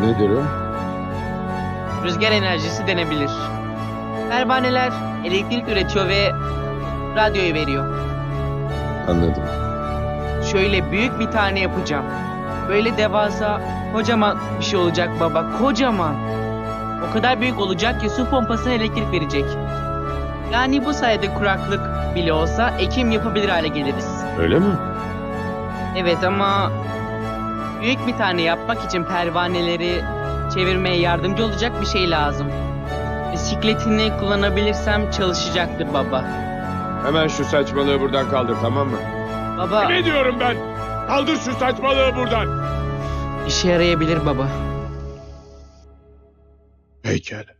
Nedir o? Rüzgar enerjisi denebilir. Pervaneler elektrik üretiyor ve radyoyu veriyor. Anladım. Şöyle büyük bir tane yapacağım. Böyle devasa, kocaman bir şey olacak baba. Kocaman. O kadar büyük olacak ki su pompasına elektrik verecek. Yani bu sayede kuraklık bile olsa ekim yapabilir hale geliriz. Öyle mi? Evet ama büyük bir tane yapmak için pervaneleri çevirmeye yardımcı olacak bir şey lazım. Bisikletini kullanabilirsem çalışacaktır baba. Hemen şu saçmalığı buradan kaldır tamam mı? Baba Ne diyorum ben? Kaldır şu saçmalığı buradan. işe yarayabilir baba. Pekala.